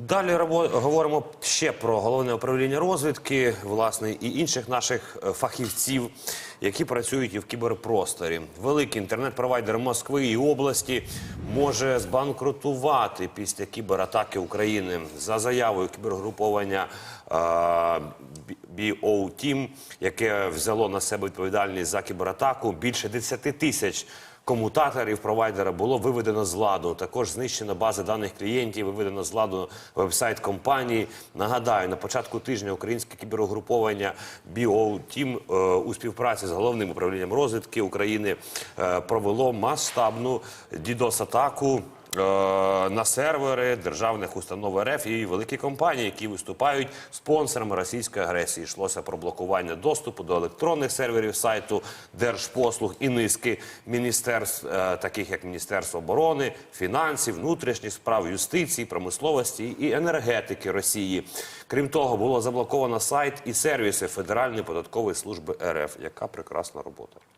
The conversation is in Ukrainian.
Далі говоримо ще про головне управління розвідки, власне, і інших наших е, фахівців, які працюють і в кіберпросторі. Великий інтернет-провайдер Москви і області може збанкрутувати після кібератаки України за заявою кібергруповання е, BO Team, яке взяло на себе відповідальність за кібератаку. Більше 10 тисяч комутаторів провайдера було виведено з ладу. Також знищена база даних клієнтів, виведено з ладу веб-сайт компанії. Нагадаю, на початку тижня українське кіберогруповання BO Team е, у співпраці з головним управлінням розвідки України е, провело масштабну е, на сервери державних установ РФ і великі компанії, які виступають спонсорами російської агресії. Йшлося про блокування доступу до електронних серверів сайту держпослуг і низки міністерств, е, таких як Міністерство оборони, фінансів, внутрішніх справ, юстиції, промисловості і енергетики Росії. Крім того, було заблоковано сайт і сервіси Федеральної податкової служби РФ. Яка прекрасна робота.